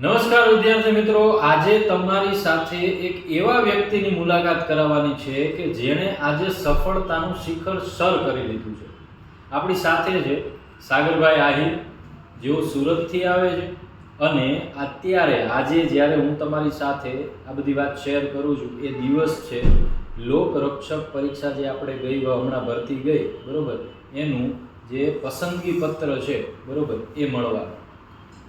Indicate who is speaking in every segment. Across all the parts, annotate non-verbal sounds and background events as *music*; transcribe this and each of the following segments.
Speaker 1: નમસ્કાર વિદ્યાર્થી મિત્રો, આજે તમારી સાથે એક એવા વ્યક્તિની મુલાકાત કરાવવાની છે કે જેણે આજે સફળતાનું શિખર સર કરી લીધું છે. આપણી સાથે છે સાગરભાઈ આહિર, જેઓ સુરતથી આવે છે અને અત્યારે, આજે જ્યારે હું તમારી સાથે આ બધી વાત શેર કરું છું, એ દિવસ છે લોક રક્ષક પરીક્ષા જે આપણે ગઈ હમણાં ભરતી ગઈ, બરાબર? એનું જે પસંદગી પત્ર છે, બરાબર? એ મળવાનું.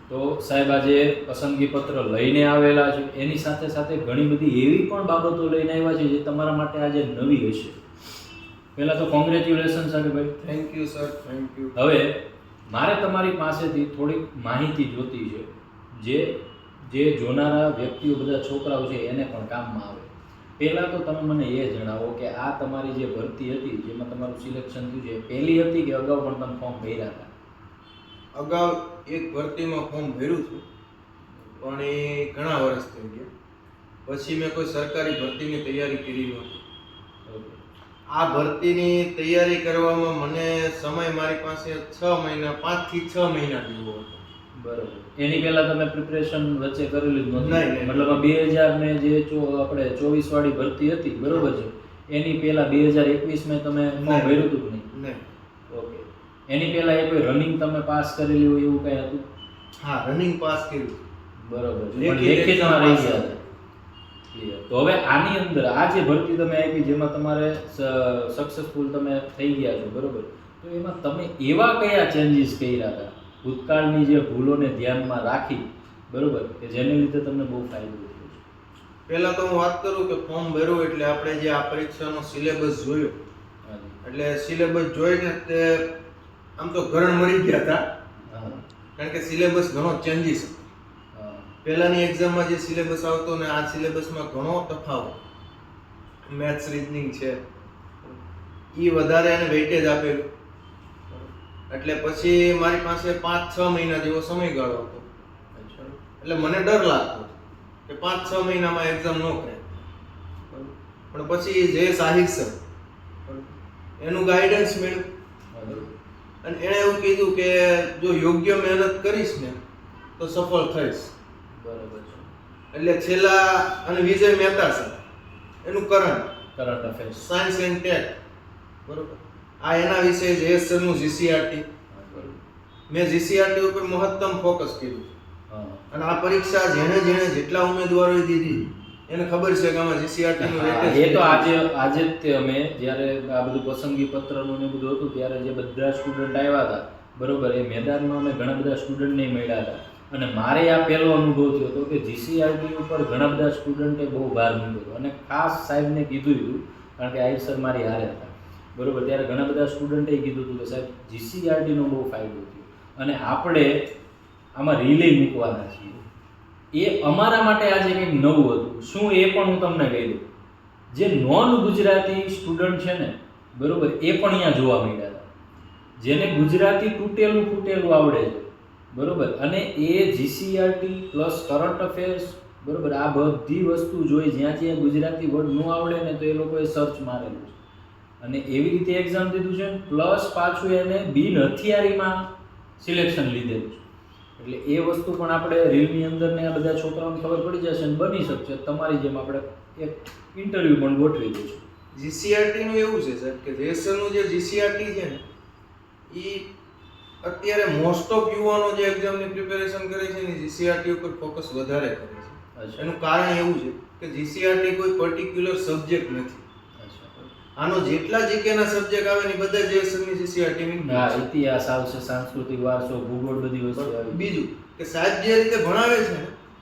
Speaker 1: તો સાહેબ આજે પસંદગી પત્ર લઈને આવેલા છે. એની સાથે સાથે ઘણી બધી એવી પણ બાબતો લઈને આવ્યા છે જે તમારા માટે આજે નવી હશે. પહેલાં તો કોંગ્રેચ્યુલેશન ભાઈ.
Speaker 2: Thank you sir thank you
Speaker 1: હવે મારે તમારી પાસેથી થોડીક માહિતી જોતી છે. જે જે જોનારા વ્યક્તિઓ બધા છોકરાઓ છે એને પણ કામમાં આવે. પહેલાં તો તમે મને એ જણાવો કે આ તમારી જે ભરતી હતી જેમાં તમારું સિલેક્શન થયું છે એ પહેલી હતી કે અગાઉ પણ તમે ફોર્મ ભર્યા હતા?
Speaker 2: અગાઉ એક ભરતીમાં ફોર્મ ભર્યું હતું પણ એ ઘણા વર્ષ થઈ ગયા. પછી મેં કોઈ સરકારી ભરતીની તૈયારી કરી નહોતી આ ભરતીની તૈયારી કરવામાં મને સમય મારી પાસે છ મહિના પાંચથી છ મહિના જેવો હતો.
Speaker 1: બરોબર. એની પહેલા તમે પ્રિપરેશન વચ્ચે કરેલી જ નહોતી.
Speaker 2: નહીં, નહીં.
Speaker 1: મતલબ બે હજાર ને જે આપણે ચોવીસ વાળી ભરતી હતી બરોબર છે? એની પહેલા બે હજાર એકવીસમાં તમે ફોર્મ. ભર્યું હતું એની પહેલા એ કોઈ રનિંગ તમે પાસ કરેલી હોય એવું કંઈ હતું?
Speaker 2: હા રનિંગ પાસ કર્યું
Speaker 1: બરોબર લેખિતમાં રહી ગયા હતા. તો હવે આની અંદર આ જે ભરતી તમે આપી જેમાં તમારે સક્સેસફુલ તમે થઈ ગયા છો બરોબર? તો એમાં તમે એવા કયા ચેન્જીસ કર્યા હતા? ભૂતકાળની જે ભૂલોને ધ્યાનમાં રાખી બરોબર? કે જેને લીધે તમને બહુ ફાયદો થયો છે?
Speaker 2: પહેલા તો હું વાત કરું કે ફોર્મ ભર્યું એટલે આપણે જે આ પરીક્ષાનો સિલેબસ જોયો. એટલે સિલેબસ જોઈને તે આમ તો ઘરણ મળી ગયા હતા. કારણ કે સિલેબસ ઘણો ચેન્જીસ પહેલાની એક્ઝામમાં જે સિલેબસ આવતો ને આ સિલેબસમાં ઘણો તફાવત. મેથ્સ રીઝનિંગ છે. એ વધારે એને વેઇટેજ આપેલું. એટલે પછી મારી પાસે પાંચ છ મહિના જેવો સમયગાળો હતો. એટલે મને ડર લાગતો કે પાંચ છ મહિનામાં એક્ઝામ ન કરે. પણ પછી જે સાહિત્ય એનું ગાઈડન્સ
Speaker 1: હાજી.
Speaker 2: અને એણે એવું કીધું કે જો યોગ્ય મહેનત કરીશ ને તો સફળ થઈશ.
Speaker 1: બરાબર છે.
Speaker 2: એટલે છેલ્લા અને વિજય મહેતા છે એનું current
Speaker 1: current affairs
Speaker 2: science and tech બરોબર. આ એના વિશે જે સરનું જીસીઆરટી મેં જીસીઆરટી ઉપર મહત્તમ ફોકસ કર્યું અને આ પરીક્ષા જેણે જેણે જેટલા ઉમેદવારોએ દીધી એને ખબર છે કે આમાં જીસીઆરટી નું
Speaker 1: એ તો આજે આજે જ તે અમે જ્યારે આ બધું પસંદગી પત્રનું ને બધું હતું ત્યારે જે બધા સ્ટુડન્ટ આવ્યા હતા બરોબર એ મેદાનમાં અમે ઘણા બધા સ્ટુડન્ટને મળ્યા હતા. અને મારે આ પહેલો અનુભવ થયો હતો કે જીસીઆરટી ઉપર ઘણા બધા સ્ટુડન્ટે બહુ ભાર મૂક્યો હતો. અને ખાસ સાહેબને કીધું હતું કારણ કે આહિર સર મારી હારે હતા. બરોબર ત્યારે ઘણા બધા સ્ટુડન્ટે કીધું હતું કે સાહેબ જીસીઆરટીનો બહુ ફાયદો થયો. અને આપણે આમાં રિલે મૂકવાના છીએ. એ અમારા માટે આજે કંઈક નવું હતું. શું એ પણ હું તમને કહી દઉં. જે નોન ગુજરાતી સ્ટુડન્ટ છે ને, બરોબર, એ પણ અહીંયા જોવા મળ્યા હતા. જેને ગુજરાતી તૂટેલું ફૂટેલું આવડે છે, બરાબર, અને એ જીસીઆરટી પ્લસ કરંટ અફેર્સ બરોબર, આ બધી વસ્તુ જોઈ જ્યાં જ્યાં ગુજરાતી વર્ડ ન આવડે ને તો એ લોકોએ સર્ચ મારેલું છે. અને એવી રીતે એક્ઝામ દીધું છે પ્લસ પાછું એને બિન હથિયારીમાં સિલેક્શન લીધેલું છે. એટલે એ વસ્તુ પણ આપણે રીલની અંદર ને આ બધા છોકરાઓને ખબર પડી જશે અને બની શકશે. તમારી જેમ આપણે એક ઇન્ટરવ્યૂ પણ ગોઠવી દઈશું.
Speaker 2: જીસીઆરટીનું એવું છે સર કે જયેશ જે જીસીઆરટી છે ને એ અત્યારે મોસ્ટ ઓફ યુવાનો જે એક્ઝામની પ્રિપેરેશન કરે છે ને જીસીઆરટી ઉપર ફોકસ વધારે કરે છે. એનું કારણ એવું છે કે જીસીઆરટી કોઈ પર્ટિક્યુલર સબ્જેક્ટ નથી. આનો જેટલા જીકેના સબ્જેક્ટ આવે ને બધા જે સરની જીસીઆરટી
Speaker 1: હા ઇતિહાસ આવશે સાંસ્કૃતિક વારસો ભૂગોળ બધી વસ્તુ આવે.
Speaker 2: બીજું કે સાહેબ જે રીતે ભણાવે છે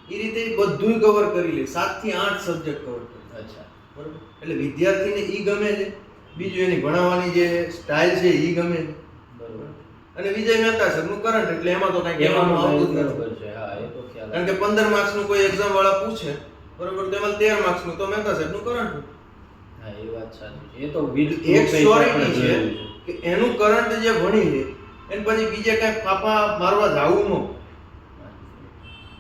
Speaker 2: એ રીતે એ બધું કવર કરી લે. સાતથી આઠ સબ્જેક્ટ કવર કરે
Speaker 1: અચ્છા.
Speaker 2: બરોબર? એટલે વિદ્યાર્થીને ઈ ગમે છે. બીજું એની ભણાવવાની જે સ્ટાઇલ છે ઈ ગમે છે.
Speaker 1: બરાબર.
Speaker 2: અને વિજય મહેતા સરનું કરંટ એટલે એમાં તો કઈ કહેવાનું આવતું જ નથી.
Speaker 1: હા એ તો ખ્યાલ
Speaker 2: કારણ કે પંદર માર્ક્સનું કોઈ એક્ઝામ વાળા પૂછે બરોબર તો એમાં તેર માર્ક્સનું તો મહેતા સાહેબનું કરંટ
Speaker 1: હા એ વાત સાચી છે. એ તો વિધ
Speaker 2: એક શ્યોરિટી છે કે એનું કરંટ જે ભણી છે એને પછી બીજે કઈ ફાફા મારવા જાવું ન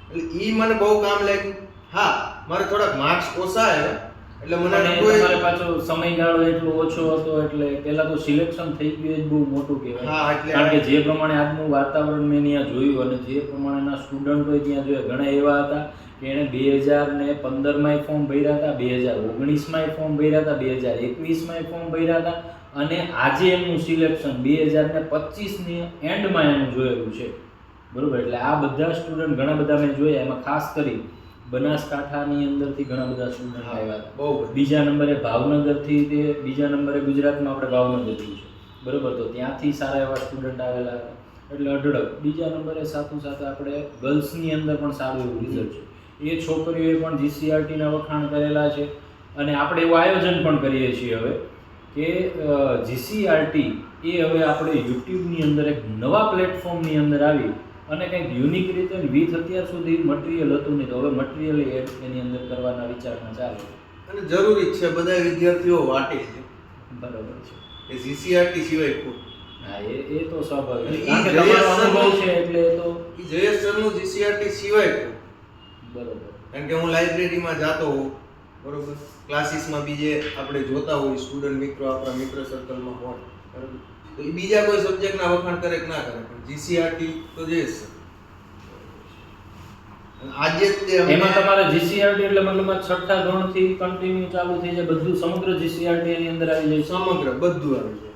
Speaker 2: એટલે એ મને બહુ કામ લાગ્યું. હા મારે થોડાક માર્ક્સ ઓછા આવ્યા એટલે મને કોઈ
Speaker 1: મારે પાછો સમયગાળો એટલો ઓછો હતો એટલે પહેલા તો સિલેક્શન થઈ ગયું એ બહુ મોટું કહેવાય.
Speaker 2: હા એટલે
Speaker 1: કારણ કે જે પ્રમાણે આજનું વાતાવરણ મેં ત્યાં જોયું અને જે પ્રમાણેના સ્ટુડન્ટો ત્યાં જોયા ઘણા એવા હતા કે એણે બે હજાર ને પંદરમાંય ફોર્મ ભર્યા હતા બે હજાર ઓગણીસમાં ફોર્મ ભર્યા હતા બે હજાર એકવીસમાંય ફોર્મ ભર્યા હતા અને આજે એમનું સિલેક્શન બે હજાર ને પચીસની એન્ડમાં એનું જોયેલું છે. બરાબર? એટલે આ બધા સ્ટુડન્ટ ઘણા બધા મેં જોયા એમાં ખાસ કરી બનાસકાંઠાની અંદરથી ઘણા બધા સ્ટુડન્ટ આવ્યા. હતા
Speaker 2: બહુ
Speaker 1: બીજા નંબરે ભાવનગરથી તે બીજા નંબરે ગુજરાતમાં આપણે ભાવનગર છે. બરાબર? તો ત્યાંથી સારા એવા સ્ટુડન્ટ આવેલા. હતા એટલે અઢળક. બીજા નંબરે સાથો સાથે આપણે ગર્લ્સની અંદર પણ સારું એવું રિઝલ્ટ છે. એ છોકરીઓએ પણ જીસીઆરટીના વખાણ કરેલા છે. અને આપણે એવું આયોજન પણ કરીએ છીએ હવે કે જીસીઆરટી એ હવે આપણે યુટ્યુબની અંદર એક નવા પ્લેટફોર્મની અંદર આવી અને કંઈક યુનિક રીતે વિથ અત્યાર સુધી મટીરિયલ હતું નહીં તો હવે મટીરિયલ એડ એની અંદર કરવાના વિચારમાં ચાલે
Speaker 2: અને જરૂરી છે બધા વિદ્યાર્થીઓ વાટે છે.
Speaker 1: બરાબર છે.
Speaker 2: એ જીસીઆરટી સિવાય કોઈ.
Speaker 1: હા એ એ તો સ્વાભાવિક છે. કારણ કે તમારો અનુભવ છે એટલે તો
Speaker 2: જયેશ સરનું જીસીઆરટી સિવાય ખોટ
Speaker 1: બરોબર.
Speaker 2: કારણ કે હું લાઇબ્રેરીમાં જાતો હોઉં બરોબર? ક્લાસીસમાં બીજે આપણે જોતા હોય સ્ટુડન્ટ મિત્રો આપણા મિત્ર સર્કલમાં હોય બરોબર? તો એ બીજા કોઈ સબ્જેક્ટના વખાણ કરે કે ના કરે પણ જીસીઆરટી તો જે આજે
Speaker 1: એમાં તમારે જીસીઆરટી એટલે મતલબ છઠ્ઠા ધોરણથી કન્ટિન્યુ ચાલુ થઈ જાય બધું સમગ્ર જીસીઆરટી એની અંદર આવી જાય છે?
Speaker 2: સમગ્ર બધું આવી જાય.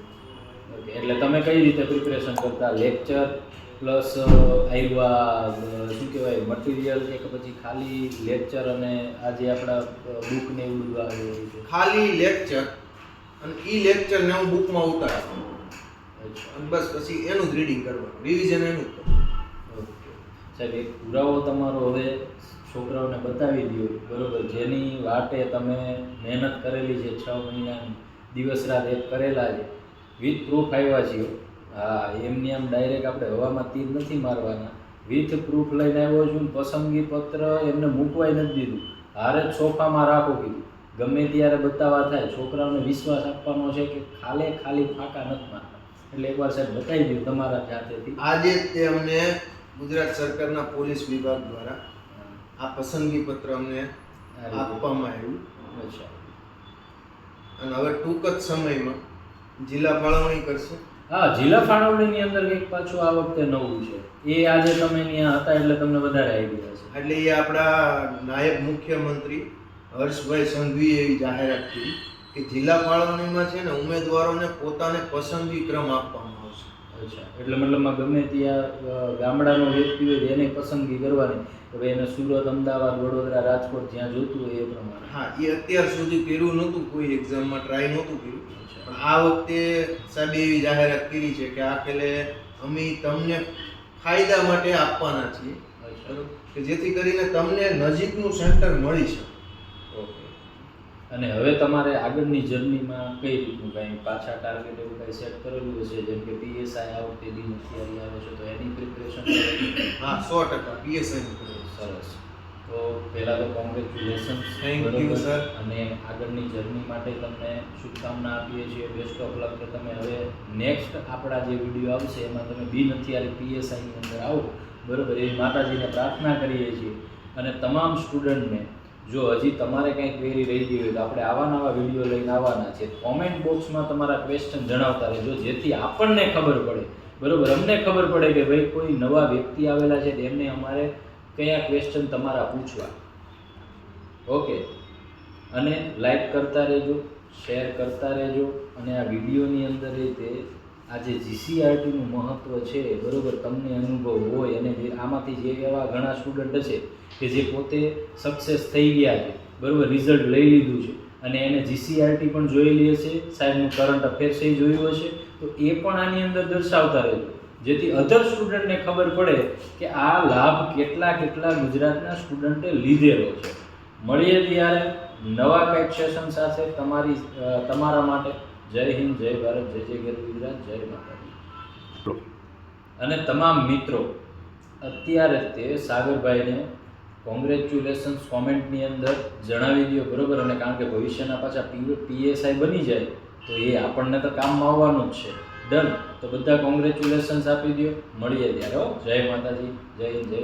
Speaker 1: એટલે તમે કઈ રીતે પ્રિપેરેશન કરતા? લેક્ચર પ્લસ આવ્યા શું કહેવાય મટીરિયલ કે પછી ખાલી લેક્ચર અને આજે આપણા બુક ને એવું બધું આવે છે?
Speaker 2: ખાલી લેક્ચર અને ઈ લેક્ચર ને હું બુકમાં ઉતારતો અને બસ પછી એનું જ રીડિંગ કરવાનું રિવિઝન એનું જ
Speaker 1: ઓકે. સાહેબ એક પુરાવો તમારો હવે છોકરાઓને બતાવી દો બરોબર જેની વાટે તમે મહેનત કરેલી છે છ મહિનાની દિવસ રાત એક કરેલા છે. વિથ પ્રૂફ આવ્યા છીએ. હા એમની આમ ડાયરેક્ટ આપણે હવામાં તીર નથી મારવાના. વિથ પ્રૂફ લઈને આવ્યો છું પસંદગી પત્ર એમને મૂકવાય નથી દીધું. હારે જ સોફામાં રાખો કીધું. ગમે ત્યારે બતાવવા થાય છોકરાઓને વિશ્વાસ આપવાનો છે કે ખાલે ખાલી ફાંકા નથી મારતા. એટલે એકવાર સાહેબ બતાવી દઉં તમારા જાતેથી
Speaker 2: આજે તે અમને ગુજરાત સરકારના પોલીસ વિભાગ દ્વારા આ પસંદગી પત્ર અમને આપવામાં આવ્યું. અને હવે ટૂંક જ સમયમાં જિલ્લા ફાળવણી કરશે.
Speaker 1: હા જિલ્લા ફાળવણીની અંદર કંઈક પાછું આ વખતે નવું છે. એ આજે તમે ત્યાં હતા એટલે તમને વધારે આઈડિયા છે
Speaker 2: એટલે એ આપણા નાયબ મુખ્યમંત્રી હર્ષભાઈ સંઘવીએ એવી જાહેરાત કરી કે જિલ્લા ફાળવણીમાં છે ને ઉમેદવારોને પોતાને પસંદગી ક્રમ આપવામાં આવશે.
Speaker 1: અચ્છા એટલે મતલબમાં ગમે ત્યાં ગામડાનો વ્યક્તિ હોય એને પસંદગી કરવાની. ભાઈ એને સુરત અમદાવાદ વડોદરા રાજકોટ જ્યાં જોતું હોય એ પ્રમાણે.
Speaker 2: હા એ અત્યાર સુધી કર્યું નહોતું કોઈ એક્ઝામમાં ટ્રાય નહોતું કર્યું. પણ આ વખતે સાહેબ એવી જાહેરાત કરી છે કે આ ખેલે અમે તમને ફાયદા માટે આપવાના છીએ. કે જેથી કરીને તમને નજીકનું સેન્ટર મળી શકે.
Speaker 1: ઓકે. અને હવે તમારે આગળની જર્નીમાં કઈ રીતનું કાંઈ પાછા ટાર્ગેટ એવું કાંઈ સેટ કરેલું હશે? જેમ કે પીએસઆઈ આ વખતે નથી આવે છે તો એની પ્રિપરેશન *coughs*
Speaker 2: હા સો ટકા. પીએસઆઈ
Speaker 1: સરસ. તો પહેલાં તો કોંગ્રેચ્યુલેશન
Speaker 2: થેન્ક યુ સર
Speaker 1: અને આગળની જર્ની માટે તમને શુભકામના આપીએ છીએ. બેસ્ટ ઓફ લક કે તમે હવે નેક્સ્ટ આપણા જે વીડિયો આવશે એમાં તમે બી નથી આવી પીએસઆઈની અંદર આવો. બરોબર. એવી માતાજીને પ્રાર્થના કરીએ છીએ. અને તમામ સ્ટુડન્ટને જો હજી તમારે કંઈ ક્વેરી રહી ગઈ હોય તો આપણે આવા નવા વીડિયો લઈને આવવાના છે. કોમેન્ટ બોક્સમાં તમારા ક્વેશ્ચન જણાવતા રહેજો, જેથી આપણને ખબર પડે. બરાબર? અમને ખબર પડે કે ભાઈ કોઈ નવા વ્યક્તિ આવેલા છે, તેમને અમારે કયા ક્વેશ્ચન તમારા પૂછવા. ઓકે? અને લાઈક કરતા રહેજો શેર કરતા રહેજો, અને આ વિડીયોની અંદર એ તે આ જે જીસીઆરટીનું મહત્ત્વ છે, બરાબર, તમને અનુભવ હોય અને આમાંથી જે એવા ઘણા સ્ટુડન્ટ છે કે જે પોતે સક્સેસ થઈ ગયા છે, બરાબર રિઝલ્ટ લઈ લીધું છે અને એને જીસીઆરટી પણ જોયેલી હશે સાહેબનું કરંટ અફેર્સ એ જોયું હશે, તો એ પણ આની અંદર દર્શાવતા રહેજો. જેથી અધર સ્ટુડન્ટને ખબર પડે કે આ લાભ કેટલા કેટલા ગુજરાતના સ્ટુડન્ટે લીધેલો છે. મળીએ ત્યારે નવા કંઈક સેશન સાથે તમારી તમારા માટે. જય હિન્દ જય ભારત જય જય ગર ગુજરાત જય માતાજી. અને તમામ મિત્રો અત્યારે તે સાગરભાઈને કોંગ્રેચ્યુલેશન્સ કોમેન્ટની અંદર જણાવી દો બરોબર? અને કારણ કે ભવિષ્યના પાછા પીએસઆઈ બની જાય તો એ આપણને તો કામમાં આવવાનું જ છે. ડન તો બધા કોંગ્રેચ્યુલેશન્સ આપી દો મળીએ ત્યારે હો. જય માતાજી જય હિન્દ જય